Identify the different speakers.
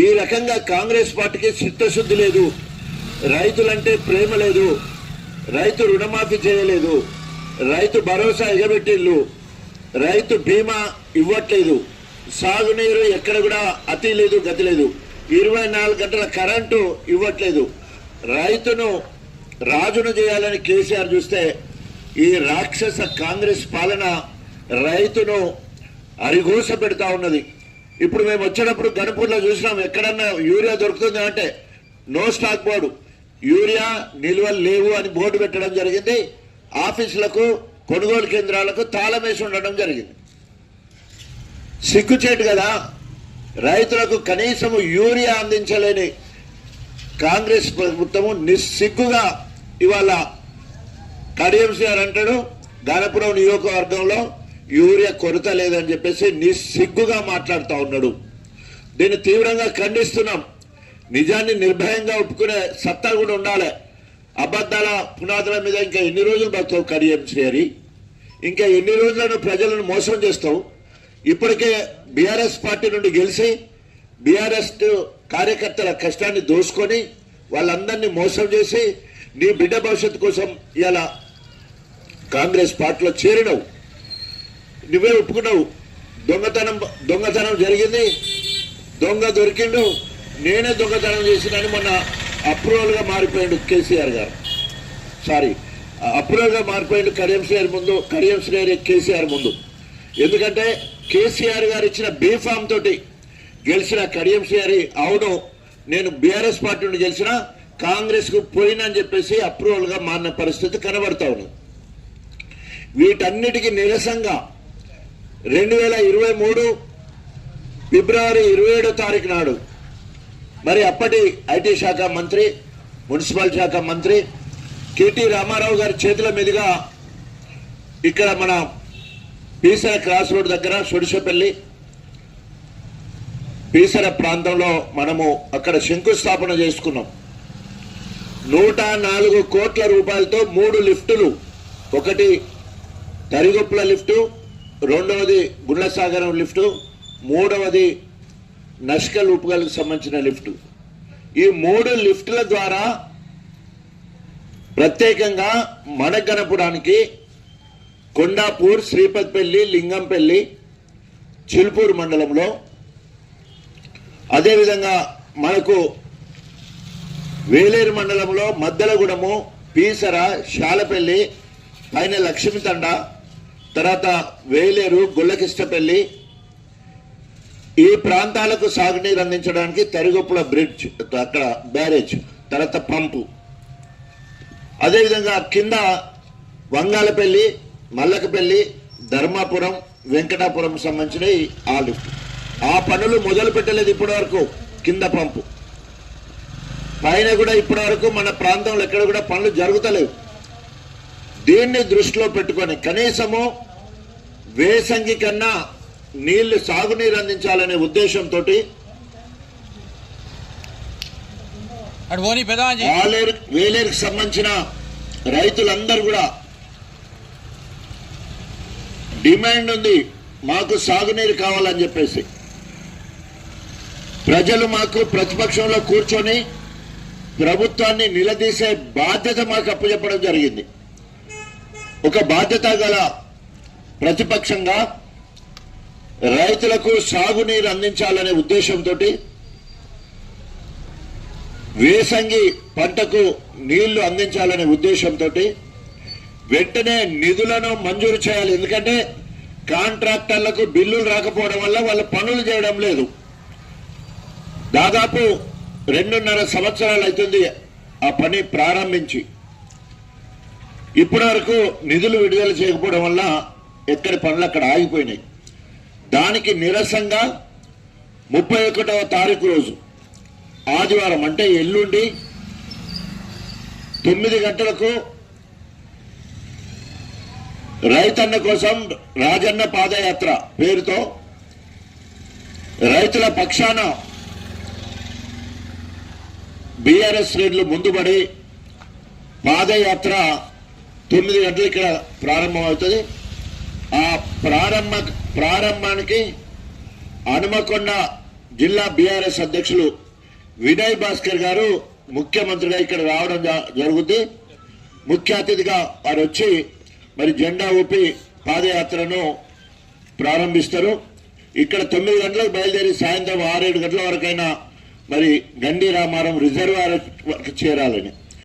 Speaker 1: ఈ రకంగా కాంగ్రెస్ పార్టీకి చిత్తశుద్ధి లేదు. రైతులంటే ప్రేమ లేదు. రైతు రుణమాఫీ చేయలేదు. రైతు భరోసా ఎగబెట్టిల్లు రైతు బీమా ఇవ్వట్లేదు. సాగునీరు ఎక్కడ కూడా అతి లేదు గతి లేదు. ఇరవై నాలుగు గంటల కరెంటు ఇవ్వట్లేదు. రైతును రాజును చేయాలని కేసీఆర్ చూస్తే ఈ రాక్షస కాంగ్రెస్ పాలన రైతును అరిగోస పెడతా ఉన్నది. ఇప్పుడు మేము వచ్చినప్పుడు గణపూర్లో చూసినాం ఎక్కడన్నా యూరియా దొరుకుతుంది అంటే నో స్టాక్ బోర్డు. యూరియా నిల్వలు లేవు అని బోర్డు పెట్టడం జరిగింది. ఆఫీసులకు కొనుగోలు కేంద్రాలకు తాళం వేసి ఉండడం జరిగింది. సిగ్గుచేటు కదా. రైతులకు కనీసము యూరియా అందించలేని కాంగ్రెస్ ప్రభుత్వము నిస్సిగ్గుగా ఇవాళ కడియం అంటాడు గానపురం నియోజకవర్గంలో యూరియా కొరత లేదని చెప్పేసి నిస్సిగ్గుగా మాట్లాడుతూ ఉన్నాడు. దీన్ని తీవ్రంగా ఖండిస్తున్నాం. నిజాన్ని నిర్భయంగా ఒప్పుకునే సత్తా కూడా ఉండాలి. అబద్ధాల పునాదుల మీద ఇంకా ఎన్ని రోజులు బతావు కడియం శ్రీహరి? ఇంకా ఎన్ని రోజులను ప్రజలను మోసం చేస్తావు? ఇప్పటికే బీఆర్ఎస్ పార్టీ నుండి గెలిచి బీఆర్ఎస్ కార్యకర్తల కష్టాన్ని దోసుకొని వాళ్ళందరినీ మోసం చేసి నీ బిడ్డ భవిష్యత్తు కోసం ఇలా కాంగ్రెస్ పార్టీలో చేరినవు. నువ్వే ఒప్పుకున్నావు. దొంగతనం దొంగతనం జరిగింది. దొంగ దొరికిండు. నేనే దొంగతనం చేసినని మొన్న అప్రూవల్గా మారిపోయాడు కేసీఆర్ గారు. సారీ అప్రూవల్గా మారిపోయాడు కడియం ముందు కడియం శ్రేయర్ కేసీఆర్ ముందు. ఎందుకంటే కేసీఆర్ గారు ఇచ్చిన బీఫామ్ తోటి గెలిచిన కడియం అవును నేను బీఆర్ఎస్ పార్టీ నుండి గెలిచిన కాంగ్రెస్కు పోయినని చెప్పేసి అప్రూవల్గా మారిన పరిస్థితి కనబడతా ఉన్నది. వీటన్నిటికీ నిరసంగా రెండు వేల ఇరవై మూడు ఫిబ్రవరి ఇరవై ఏడో తారీఖు నాడు. మరి అప్పటి ఐటీ శాఖ మంత్రి మున్సిపల్ శాఖ మంత్రి కేటీ రామారావు గారి చేతుల మీదుగా ఇక్కడ మన పీసర క్రాస్ రోడ్ దగ్గర సొడిసపల్లి పీసర ప్రాంతంలో మనము అక్కడ శంకుస్థాపన చేసుకున్నాం. నూట నాలుగు కోట్ల రూపాయలతో మూడు లిఫ్టులు. ఒకటి తరిగొప్పుల లిఫ్టు రెండవది గుండ్లసాగరం లిఫ్టు మూడవది నష్కల్ ఉపగలకు సంబంధించిన లిఫ్టు. ఈ మూడు లిఫ్టుల ద్వారా ప్రత్యేకంగా మణగనపురానికి కొండాపూర్ శ్రీపతిపల్లి లింగంపల్లి చిలుపూరు మండలంలో. అదేవిధంగా మనకు వేలేరు మండలంలో మద్దలగూడెము పీసర శాలపల్లి పైన లక్ష్మీతండ తర్వాత వేలేరు గుల్లకిష్టపల్లి ఈ ప్రాంతాలకు సాగునీరు అందించడానికి తరిగొప్పుల బ్రిడ్జ్ అక్కడ బ్యారేజ్ తర్వాత పంపు. అదేవిధంగా కింద వంగాలపల్లి మల్లకపల్లి ధర్మాపురం వెంకటాపురం సంబంధించిన ఆ లిఫ్ట్. ఆ పనులు మొదలు పెట్టలేదు ఇప్పటివరకు కింద పంపు. పైన కూడా ఇప్పటివరకు మన ప్రాంతంలో ఎక్కడ కూడా పనులు జరుగుతలేవు. దీన్ని దృష్టిలో పెట్టుకొని కనీసము వేసంగి కన్నా నీళ్ళు సాగునీరు అందించాలనే ఉద్దేశంతో ఆలేరు వేలేరుకు సంబంధించిన రైతులందరూ కూడా డిమాండ్ ఉంది మాకు సాగునీరు కావాలని చెప్పేసి. ప్రజలు మాకు ప్రతిపక్షంలో కూర్చొని ప్రభుత్వాన్ని నిలదీసే బాధ్యత మాకు అప్పచెప్పడం జరిగింది. ఒక బాధ్యత గల ప్రతిపక్షంగా రైతులకు సాగునీరు అందించాలనే ఉద్దేశంతో వేసంగి పంటకు నీళ్ళు అందించాలనే ఉద్దేశంతో వెంటనే నిధులను మంజూరు చేయాలి. ఎందుకంటే కాంట్రాక్టర్లకు బిల్లులు రాకపోవడం వల్ల వాళ్ళు పనులు చేయడం లేదు. దాదాపు రెండున్నర సంవత్సరాలు అవుతుంది ఆ పని ప్రారంభించి. ఇప్పటి వరకు నిధులు విడుదల చేయకపోవడం వల్ల ఎక్కడి పనులు అక్కడ ఆగిపోయినాయి. దానికి నిరసంగా ముప్పై ఒకటవ తారీఖు రోజు ఆదివారం అంటే ఎల్లుండి తొమ్మిది గంటలకు రైతన్న కోసం రాజన్న పాదయాత్ర పేరుతో రైతుల పక్షాన బీఆర్ఎస్ శ్రేణులు ముందుబడి పాదయాత్ర తొమ్మిది గంటలు ఇక్కడ ప్రారంభమవుతుంది. ఆ ప్రారంభ ప్రారంభానికి హనుమకొండ జిల్లా బీఆర్ఎస్ అధ్యక్షులు వినయ్ భాస్కర్ గారు ముఖ్యమంత్రిగా ఇక్కడ రావడం జ- జరుగుతుంది ముఖ్య అతిథిగా వారు వచ్చి మరి జెండా ఊపి పాదయాత్రను ప్రారంభిస్తారు. ఇక్కడ తొమ్మిది గంటలకు బయలుదేరి సాయంత్రం ఆరేడు గంటల వరకైనా మరి గండి రామారం రిజర్వాయర్ చేరాలని.